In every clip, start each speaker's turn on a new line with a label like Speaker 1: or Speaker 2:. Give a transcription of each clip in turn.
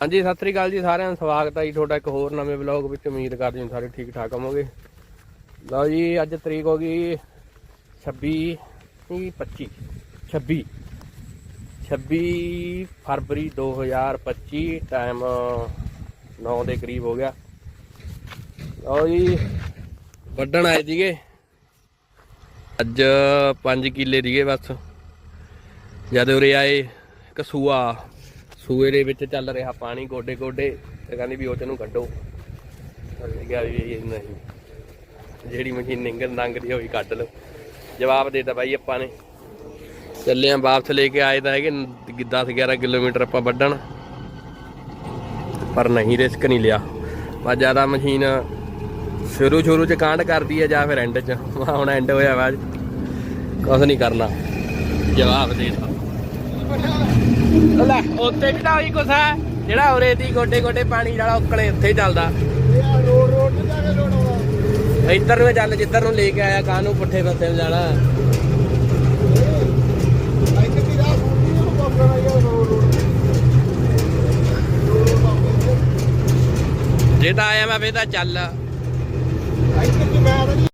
Speaker 1: ਹਾਂਜੀ, ਸਤਿ ਸ੍ਰੀ ਅਕਾਲ ਜੀ ਸਾਰਿਆਂ ਨੂੰ ਸਵਾਗਤ ਹੈ ਜੀ ਤੁਹਾਡਾ ਇੱਕ ਹੋਰ ਨਵੇਂ ਵਲੌਗ ਵਿੱਚ। ਉਮੀਦ ਕਰਦੇ ਹਾਂ ਸਾਰੇ ਠੀਕ ਠਾਕ ਹੋਵੋਗੇ। ਲਓ ਜੀ, ਅੱਜ ਤਰੀਕ ਹੋ ਗਈ 26 ਨਹੀਂ 25 26 26 ਫਰਵਰੀ 2025 ਟਾਈਮ 9 ਦੇ ਕਰੀਬ ਹੋ ਗਿਆ। ਲਓ ਜੀ, ਵੱਢਣ ਆਏ ਸੀਗੇ। ਅੱਜ 5 ਕਿੱਲੇ ਸੀਗੇ ਬਸ। ਜਦ ਉਰੇ ਆਏ ਕਸੂਆ ਸੂਏ ਦੇ ਵਿੱਚ ਚੱਲ ਰਿਹਾ ਪਾਣੀ ਗੋਡੇ ਗੋਡੇ, ਤੇ ਕਹਿੰਦੀ ਵੀ ਉਹ ਚ ਨੂੰ ਕੱਢੋ। ਅਸੀਂ ਵੀ ਇਹ ਨਹੀਂ। ਜਿਹੜੀ ਮਸ਼ੀਨ ਨਿੰਗਲ ਲੰਘਦੀ ਹੋਈ ਕੱਢ ਲਓ। ਜਵਾਬ ਦੇਤਾ ਬਾਈ ਆਪਾਂ ਨੇ। ਚੱਲੇ ਆਂ ਵਾਪਸ ਲੈ ਕੇ ਆਏ ਤਾਂ ਹੈਗੇ 10 11 ਕਿਲੋਮੀਟਰ ਆਪਾਂ ਵੱਢਣ। ਪਰ ਨਹੀਂ, ਰਿਸਕ ਨਹੀਂ ਲਿਆ। ਬਸ ਜ਼ਿਆਦਾ ਮਸ਼ੀਨ ਸ਼ੁਰੂ ਸ਼ੁਰੂ ਚ ਕਾਂਡ ਕਰਦੀ ਹੈ ਜਾਂ ਫਿਰ ਐਂਡ ਚ। ਆਹ ਹੁਣ ਐਂਡ ਹੋਇਆ ਬਾਅਦ ਕੁਝ ਨਹੀਂ ਕਰਨਾ। ਜਵਾਬ ਦੇਤਾ। ਲੈ ਉੱਤੇ ਵੀ ਤਾਂ ਉਹੀ ਕੁਛ ਹੈ, ਜਿਹੜਾ ਉਰੇ ਦੀ ਗੋਡੇ ਗੋਡੇ ਪਾਣੀ ਵਾਲਾ ਉਕਲੇ ਉੱਥੇ ਚੱਲਦਾ।
Speaker 2: ਰੋਡ ਰੋਡ ਤੇ ਜਾ ਕੇ ਲੋਡ ਆਉਣਾ
Speaker 1: ਇੱਧਰ ਨੂੰ ਚੱਲ, ਜਿੱਧਰ ਨੂੰ ਲੈ ਕੇ ਆਇਆ ਕਾਹਨੂੰ ਪੁੱਠੇ ਪਾਸੇ ਨੂੰ ਜਾਣਾ। ਜੇ ਤਾਂ ਆਇਆ ਮੈਂ ਫੇਰ ਤਾਂ ਚੱਲ
Speaker 2: ਇੱਥੇ ਦੀ ਮੈਂ ਤਾਂ ਨਹੀਂ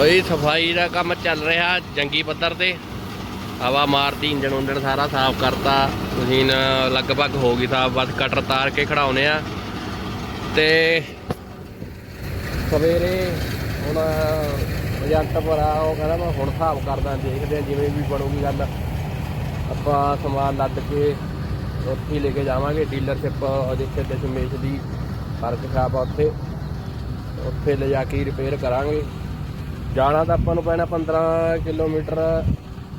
Speaker 1: ਓਏ, ਸਫ਼ਾਈ ਦਾ ਕੰਮ ਚੱਲ ਰਿਹਾ ਜੰਗੀ ਪੱਧਰ ਤੇ। ਹਵਾ ਮਾਰਦੀ, ਇੰਜਣ ਉਂਜਣ ਸਾਰਾ ਸਾਫ਼ ਕਰਤਾ। ਮਸ਼ੀਨ ਲਗਭਗ ਹੋ ਗਈ ਸਾਫ਼, ਬਸ ਕਟਰ ਤਾਰ ਕੇ ਖੜਾਉਨੇ ਆ। ਤੇ ਸਵੇਰੇ ਹੁਣ ਏਜੰਟ ਭਰਾ, ਉਹ ਕਹਿੰਦਾ ਮੈਂ ਹੁਣ ਹਿਸਾਬ ਕਰਦਾ, ਦੇਖਦੇ ਆ ਜਿਵੇਂ ਵੀ ਬਣੂਗੀ ਗੱਲ। ਆਪਾਂ ਸਮਾਨ ਲੱਦ ਕੇ ਉੱਥੇ ਹੀ ਲੈ ਕੇ ਜਾਵਾਂਗੇ ਡੀਲਰਸ਼ਿਪ ਜਿੱਥੇ ਦਸ਼ਮੇਸ਼ ਦੀ ਵਰਕਸ਼ਾਪ ਆ ਉੱਥੇ। ਉੱਥੇ ਲਿਜਾ ਕੇ ਰਿਪੇਅਰ ਕਰਾਂਗੇ। ਜਾਣਾ ਤਾਂ ਆਪਾਂ ਨੂੰ ਪੈਣਾ 15 ਕਿਲੋਮੀਟਰ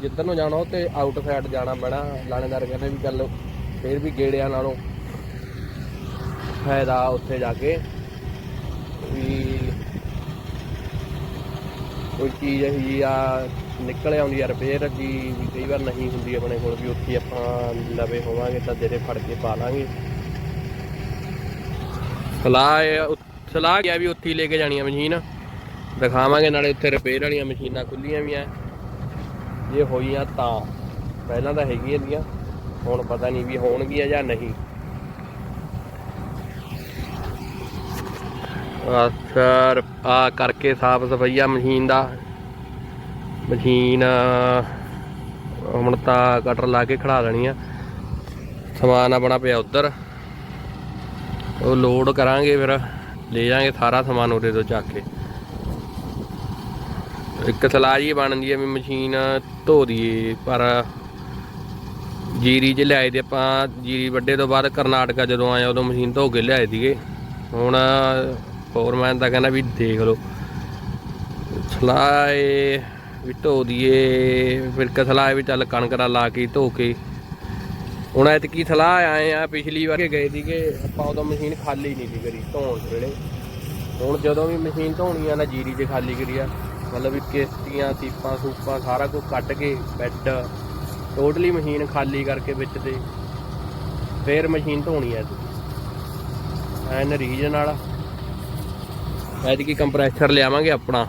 Speaker 1: ਜਿੱਧਰ ਨੂੰ ਜਾਣਾ, ਉਹ ਤੇ ਆਊਟ ਸਾਈਡ ਜਾਣਾ ਪੈਣਾ। ਲਾਣੇਦਾਰ ਕਹਿੰਦੇ ਵੀ ਚੱਲ ਫੇਰ ਵੀ ਗੇੜਿਆਂ ਨਾਲੋਂ ਫਾਇਦਾ ਉੱਥੇ ਜਾ ਕੇ ਵੀ ਕੋਈ ਚੀਜ਼ ਇਹੀ ਆ, ਨਿਕਲ ਆਉਂਦੀ ਆ ਰਿਪੇਅਰ ਜੀ ਵੀ ਕਈ ਵਾਰ ਨਹੀਂ ਹੁੰਦੀ ਆਪਣੇ ਕੋਲ ਵੀ ਉੱਥੇ ਆਪਾਂ ਲਵੇ ਹੋਵਾਂਗੇ ਤਾਂ ਦੇਰੇ ਫੜ ਕੇ ਪਾ ਲਾਂਗੇ। ਸਲਾਹ ਸਲਾਹ ਗਿਆ ਵੀ ਉੱਥੇ ਲੈ ਕੇ ਜਾਣੀ ਆ ਮਸ਼ੀਨ। ਦਿਖਾਵਾਂਗੇ, ਨਾਲੇ ਉੱਥੇ ਰਿਪੇਅਰ ਵਾਲੀਆਂ ਮਸ਼ੀਨਾਂ ਖੁੱਲੀਆਂ ਵੀ ਆ। ਜੇ ਹੋਈਆਂ ਤਾਂ, ਪਹਿਲਾਂ ਤਾਂ ਹੈਗੀਆਂ ਦੀਆਂ, ਹੁਣ ਪਤਾ ਨਹੀਂ ਵੀ ਹੋਣਗੀਆਂ ਜਾਂ ਨਹੀਂ। ਆ ਆ ਕਰਕੇ ਸਾਫ਼ ਸਫਾਈਆ ਮਸ਼ੀਨ ਦਾ। ਮਸ਼ੀਨ, ਹੁਣ ਤਾਂ ਕਟਰ ਲਾ ਕੇ ਖੜਾ ਦੇਣੀ ਆ। ਸਮਾਨ ਆਪਣਾ ਪਿਆ ਉਧਰ। ਉਹ ਲੋਡ ਕਰਾਂਗੇ ਫਿਰ, ਲੈ ਜਾਾਂਗੇ ਸਾਰਾ ਸਮਾਨ ਉਹਦੇ ਤੋਂ ਚੱਕ ਕੇ। ਇੱਕ ਸਲਾਹ ਜੀ ਬਣਦੀ ਹੈ ਵੀ ਮਸ਼ੀਨ ਧੋ ਦਈਏ, ਪਰ ਜੀਰੀ 'ਚ ਲਿਆਏ ਤੇ ਆਪਾਂ ਜੀਰੀ ਵੱਡੇ ਤੋਂ ਬਾਅਦ ਕਰਨਾਟਕਾ ਜਦੋਂ ਆਇਆ ਉਦੋਂ ਮਸ਼ੀਨ ਧੋ ਕੇ ਲਿਆਏ ਸੀਗੇ। ਹੁਣ ਫੋਰਮੈਨ ਤਾਂ ਕਹਿੰਦਾ ਵੀ ਦੇਖ ਲਓ। ਸਲਾਹ ਇਹ ਵੀ ਧੋ ਦਈਏ, ਫਿਰ ਇੱਕ ਵੀ ਚੱਲ ਕਣਕ ਦਾ ਲਾ ਕੇ ਧੋ ਕੇ। ਹੁਣ ਐਤਕੀ ਸਲਾਹ ਆਏ ਆ, ਪਿਛਲੀ ਵਾਰ ਗਏ ਸੀਗੇ, ਆਪਾਂ ਉਦੋਂ ਮਸ਼ੀਨ ਖਾਲੀ ਨਹੀਂ ਸੀ ਕਰੀ ਧੋਣ ਵੇਲੇ। ਹੁਣ ਜਦੋਂ ਵੀ ਮਸ਼ੀਨ ਧੋਣੀ ਆ, ਨਾ ਜੀਰੀ 'ਚ ਖਾਲੀ ਕਰੀ ਆ। ਮਤਲਬ ਵੀ ਕਿਸ਼ਤੀਆਂ, ਸੀਪਾਂ, ਸੂਪਾਂ ਸਾਰਾ ਕੁਝ ਕੱਢ ਕੇ ਬੈੱਡ ਟੋਟਲੀ ਮਸ਼ੀਨ ਖਾਲੀ ਕਰਕੇ ਵਿੱਚ ਤੇ ਫੇਰ ਮਸ਼ੀਨ ਧੋਣੀ ਐ ਐਨ ਰੀਜਨ ਵਾਲਾ। ਐਤਕੀ ਕੰਪਰੈਸਰ ਲਿਆਵਾਂਗੇ ਆਪਣਾ।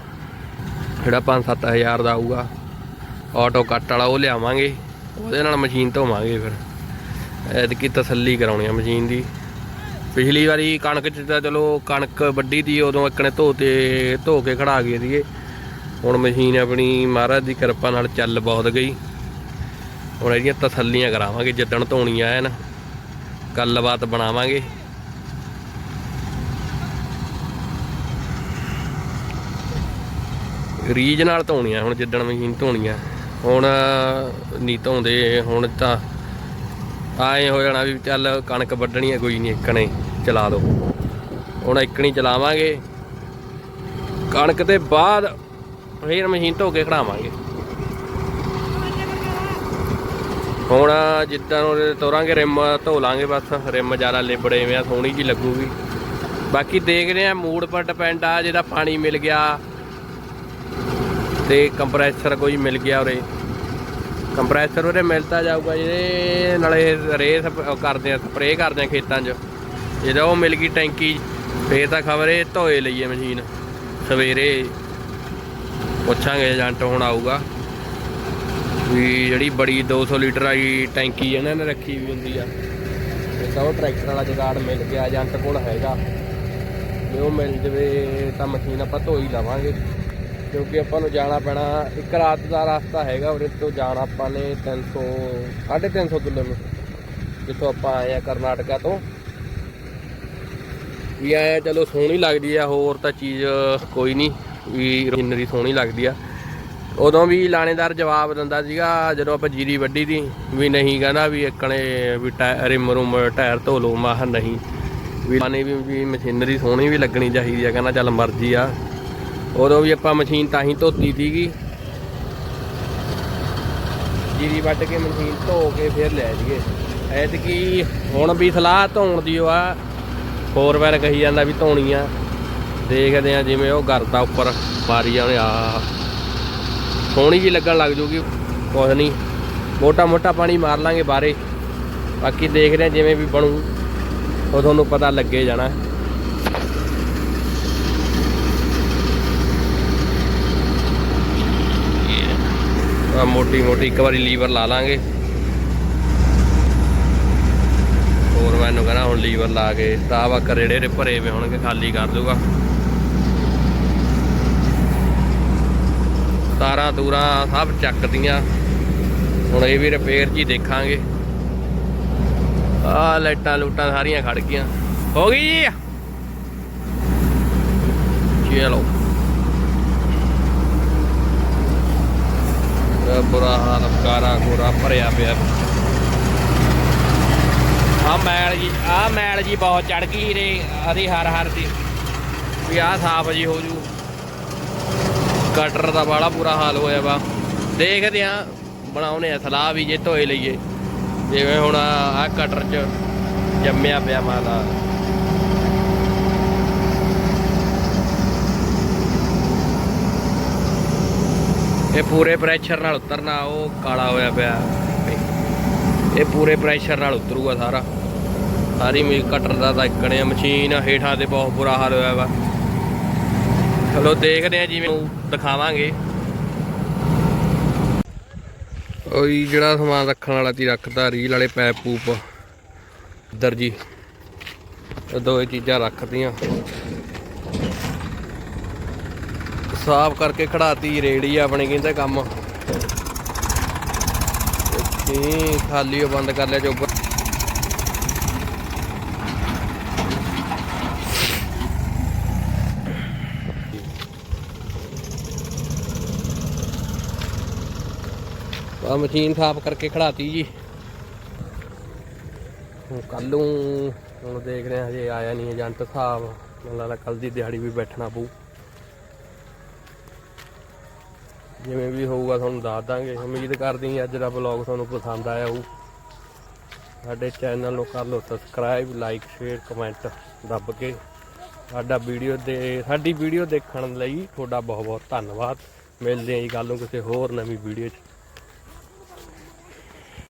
Speaker 1: ਜਿਹੜਾ 5-7000 ਦਾ ਆਊਗਾ ਆਟੋ ਕੱਟ ਵਾਲਾ ਉਹ ਲਿਆਵਾਂਗੇ। ਉਹਦੇ ਨਾਲ ਮਸ਼ੀਨ ਧੋਵਾਂਗੇ ਫਿਰ। ਐਤਕੀ ਤਸੱਲੀ ਕਰਾਉਣੀ ਆ ਮਸ਼ੀਨ ਦੀ। ਪਿਛਲੀ ਵਾਰੀ ਕਣਕ ਚ ਤਾਂ ਚਲੋ ਕਣਕ ਵੱਡੀ ਦੀ ਉਦੋਂ ਇੱਕ ਨੇ ਧੋਤੇ ਧੋ ਕੇ ਖੜਾ ਗਏ ਸੀਗੇ ਹੁਣ ਮਸ਼ੀਨ ਆਪਣੀ ਮਹਾਰਾਜ ਦੀ ਕਿਰਪਾ ਨਾਲ ਚੱਲ ਬਹੁਤ ਗਈ। ਹੁਣ ਇਹਦੀਆਂ ਤਸੱਲੀਆਂ ਕਰਾਵਾਂਗੇ, ਜਿੱਦਣ ਧੋਣੀਆਂ ਐਨ ਗੱਲਬਾਤ ਬਣਾਵਾਂਗੇ। ਰੀਜ ਨਾਲ ਧੋਣੀਆਂ ਹੁਣ ਜਿੱਦਣ ਮਸ਼ੀਨ ਧੋਣੀ ਧੋਣੀਆਂ ਹੁਣ ਨਹੀਂ ਧੋਂਦੇ, ਹੁਣ ਤਾਂ ਆਏ ਹੋ ਜਾਣਾ ਵੀ ਚੱਲ ਕਣਕ ਵੱਢਣੀ ਹੈ ਕੋਈ ਨਹੀਂ, ਇੱਕਣੇ ਚਲਾ ਦੋ। ਹੁਣ ਇੱਕਣੀ ਚਲਾਵਾਂਗੇ। ਕਣਕ ਤੇ ਬਾਅਦ ਫੇਰ ਮਸ਼ੀਨ ਧੋ ਕੇ ਖੜਾਵਾਂਗੇ। ਹੁਣ ਜਿੱਦਾਂ ਉਹ ਤੋਰਾਂਗੇ, ਰਿਮ ਧੋ ਲਾਂਗੇ ਬਸ। ਰਿਮ ਜ਼ਿਆਦਾ ਲਿਬੜੇ ਵੇਂ ਸੋਹਣੀ ਜੀ ਲੱਗੂਗੀ। ਬਾਕੀ ਦੇਖਦੇ ਆ ਮੂਡ ਪਰ ਡਿਪੈਂਡ ਆ, ਜਿਹਦਾ ਪਾਣੀ ਮਿਲ ਗਿਆ ਤੇ ਕੰਪਰੈਸਰ ਕੋਈ ਮਿਲ ਗਿਆ ਉਰੇ। ਕੰਪਰੈਸਰ ਉਹਦੇ ਮਿਲਦਾ ਜਾਊਗਾ ਜਿਹਦੇ ਨਾਲੇ ਰੇਸ ਕਰਦੇ ਆ ਸਪਰੇਅ ਕਰਦੇ ਆ ਖੇਤਾਂ 'ਚ। ਜਦੋਂ ਉਹ ਮਿਲ ਗਈ ਟੈਂਕੀ, ਫੇਰ ਤਾਂ ਖਬਰ ਇਹ ਧੋਏ ਲਈਏ ਮਸ਼ੀਨ, ਸਵੇਰੇ। ਪੁੱਛਾਂਗੇ ਏਜੰਟ ਹੁਣ ਆਊਗਾ। ਵੀ ਜਿਹੜੀ ਬੜੀ 200 ਲੀਟਰ ਵਾਲੀ ਟੈਂਕੀ ਇਹਨਾਂ ਨੇ ਰੱਖੀ ਵੀ ਹੁੰਦੀ ਆ। ਤੇ ਤਾਂ ਉਹ ਟਰੈਕਟਰ ਵਾਲਾ ਜਗਾੜ ਮਿਲ ਗਿਆ, ਏਜੰਟ ਕੋਲ ਹੈਗਾ। ਜੇ ਉਹ ਮਿਲ ਜਵੇ ਤਾਂ ਮਸ਼ੀਨ ਆਪਾਂ ਧੋ ਹੀ ਲਵਾਂਗੇ। ਕਿਉਂਕਿ ਆਪਾਂ ਨੂੰ ਜਾਣਾ ਪੈਣਾ, ਇੱਕ ਰਾਤ ਦਾ ਰਸਤਾ ਹੈਗਾ ਉਹਦੇ ਤੋਂ ਜਾਣਾ ਆਪਾਂ ਨੇ 300 350 ਕਿਲੋਮੀਟਰ। ਜਿੱਥੋਂ ਆਪਾਂ ਆਏ ਆ ਕਰਨਾਟਕਾ ਤੋਂ। ਵੀ ਆਇਆ ਚਲੋ ਸੋਹਣੀ ਲੱਗਦੀ ਆ, ਹੋਰ ਤਾਂ ਚੀਜ਼ ਕੋਈ ਨਹੀਂ। ਵੀ ਮਸ਼ੀਨਰੀ ਸੋਹਣੀ ਲੱਗਦੀ ਆ। ਉਦੋਂ ਵੀ ਲਾਣੇਦਾਰ ਜਵਾਬ ਦਿੰਦਾ ਸੀਗਾ, ਜਦੋਂ ਆਪਾਂ ਜੀਰੀ ਵੱਢੀ ਦੀ ਵੀ ਨਹੀਂ ਕਹਿੰਦਾ ਵੀ ਇੱਕਣੇ ਵੀ ਟਾਇਰ ਰਿਮ ਰੂਮ ਟਾਇਰ ਧੋ ਲਓ ਮਾਹ ਨਹੀਂ। ਵੀ ਲਾਣੇ ਵੀ ਮਸ਼ੀਨਰੀ ਸੋਹਣੀ ਵੀ ਲੱਗਣੀ ਚਾਹੀਦੀ ਆ, ਕਹਿੰਦਾ ਚੱਲ ਮਰਜ਼ੀ ਆ। ਉਦੋਂ ਵੀ ਆਪਾਂ ਮਸ਼ੀਨ ਤਾਂ ਹੀ ਧੋਤੀ ਸੀਗੀ। ਜੀਰੀ ਵੱਢ ਕੇ ਮਸ਼ੀਨ ਧੋ ਕੇ ਫਿਰ ਲੈ ਜੀਏ ਐਤਕੀ ਹੁਣ ਵੀ ਸਲਾਹ ਧੋਣ ਦੀ ਓ ਆ। ਹੋਰ ਵਾਰ ਕਹੀ ਜਾਂਦਾ ਵੀ ਧੋਣੀ ਆ। ਦੇਖਦੇ ਆ ਜਿਵੇਂ ਉਹ ਕਰਦਾ ਉੱਪਰ ਮਾਰੀ ਜਾਣੇ ਆ ਸੋਹਣੀ ਜੀ ਲੱਗਣ ਲੱਗ ਜੂਗੀ, ਕੁਛ ਨਹੀਂ। ਮੋਟਾ ਮੋਟਾ ਪਾਣੀ ਮਾਰ ਲਾਂਗੇ ਬਾਰੇ ਬਾਕੀ ਦੇਖਦੇ ਆ ਜਿਵੇਂ ਵੀ ਬਣੂ, ਉਹ ਤੁਹਾਨੂੰ ਪਤਾ ਲੱਗੇ ਜਾਣਾ। ਆ ਮੋਟੀ ਮੋਟੀ ਇੱਕ ਵਾਰੀ ਲੀਵਰ ਲਾ ਲਾਂਗੇ। ਹੋਰ ਮੈਨੂੰ ਕਹਿੰਦਾ ਹੁਣ ਲੀਵਰ ਲਾ ਕੇ ਤਾਵਾ ਕਰੇੜੇ ਦੇ ਭਰੇ ਵੇ ਹੋਣਗੇ, ਖਾਲੀ ਕਰ ਦੂਗਾ ਤਾਰਾਂ ਤੂਰਾ ਸਭ ਚੱਕਦੀਆਂ। ਹੁਣ ਇਹ ਵੀ ਰਿਪੇਅਰ ਜੀ ਦੇਖਾਂਗੇ। ਆ ਲਾਈਟਾਂ ਲੂਟਾਂ ਸਾਰੀਆਂ ਖੜ ਗਈਆਂ। ਹੋ ਗਈ ਜੀ? ਚਲੋ। ਬੁਰਾ ਹਾਲ ਕਾਰਾ ਗੋਰਾ ਭਰਿਆ ਪਿਆ। ਆ ਮੈਲ ਜੀ ਆ ਮੈਲ ਜੀ ਬਹੁਤ ਚੜ ਗਈ ਰੇ। ਆਦੀ ਹਰ ਹਰ ਦੀ। ਵੀ ਆ ਸਾਫ਼ ਜੀ ਹੋ ਜੂ। ਕਟਰ ਦਾ ਬਾਲਾ ਬੁਰਾ ਹਾਲ ਹੋਇਆ ਵਾ। ਦੇਖਦੇ ਆ ਬਣਾਉਨੇ ਆ ਸਲਾਹ ਵੀ ਜੇ ਧੋਏ ਲਈਏ। ਜਿਵੇਂ ਹੁਣ ਆ ਕਟਰ ਚ ਜੰਮਿਆ ਪਿਆ ਮਾਲਾ। ਇਹ ਪੂਰੇ ਪ੍ਰੈਸ਼ਰ ਨਾਲ ਉਤਰਨਾ, ਉਹ ਕਾਲਾ ਹੋਇਆ ਪਿਆ। ਇਹ ਪੂਰੇ ਪ੍ਰੈਸ਼ਰ ਨਾਲ ਉਤਰੂਗਾ ਸਾਰਾ। ਸਾਰੀ ਮੀ ਕਟਰ ਦਾ ਤਾਂ ਇੱਕਣੇ ਮਸ਼ੀਨ ਹੇਠਾਂ ਤੇ ਬਹੁਤ ਬੁਰਾ ਹਾਲ ਹੋਇਆ ਵਾ। ਚਲੋ ਦੇਖਦੇ ਆ ਜਿਵੇਂ ਉਹ ਦਿਖਾਵਾਂਗੇ। ਉਹੀ ਜਿਹੜਾ ਸਮਾਨ ਰੱਖਣ ਵਾਲਾ ਤੀ ਰੱਖਦਾ ਰੀਲ ਵਾਲੇ ਪੈਪ ਪੂਪ। ਇੱਧਰ ਜੀ ਦੋਏ ਚੀਜ਼ਾਂ ਰੱਖਦੀਆਂ ਸਾਫ਼ ਕਰਕੇ ਖੜਾਤੀ, ਰੇੜੀ ਆਪਣੇ, ਕਹਿੰਦੇ ਕੰਮ। ਕੀ ਖਾਲੀ ਉਹ ਬੰਦ ਕਰ ਲਿਆ ਚੋਬਰ ਆ ਮਸ਼ੀਨ ਸਾਫ਼ ਕਰਕੇ ਖੜਾਤੀ ਜੀ। ਕੱਲ ਨੂੰ, ਹੁਣ ਦੇਖ ਰਹੇ ਹਾਂ, ਹਜੇ ਆਇਆ ਨਹੀਂ ਏਜੰਟ ਸਾਹਿਬ। ਮੈਨੂੰ ਲੱਗਦਾ ਕੱਲ ਦੀ ਦਿਹਾੜੀ ਵੀ ਬੈਠਣਾ ਪਊ। ਜਿਵੇਂ ਵੀ ਹੋਊਗਾ ਤੁਹਾਨੂੰ ਦੱਸ ਦਾਂਗੇ। ਉਮੀਦ ਕਰਦੇ ਹਾਂ ਅੱਜ ਦਾ ਵਲੌਗ ਤੁਹਾਨੂੰ ਪਸੰਦ ਆਇਆ ਹੋਊ। ਸਾਡੇ ਚੈਨਲ ਨੂੰ ਕਰ ਲਓ ਸਬਸਕ੍ਰਾਈਬ ਲਾਈਕ ਸ਼ੇਅਰ ਕਮੈਂਟ ਦੱਬ ਕੇ। ਸਾਡਾ ਵੀਡੀਓ ਦੇ, ਸਾਡੀ ਵੀਡੀਓ ਦੇਖਣ ਲਈ ਤੁਹਾਡਾ ਬਹੁਤ ਬਹੁਤ ਧੰਨਵਾਦ। ਮਿਲਦੇ ਹਾਂ ਜੀ ਕੱਲ ਨੂੰ ਕਿਸੇ ਹੋਰ ਨਵੀਂ ਵੀਡੀਓ 'ਚ।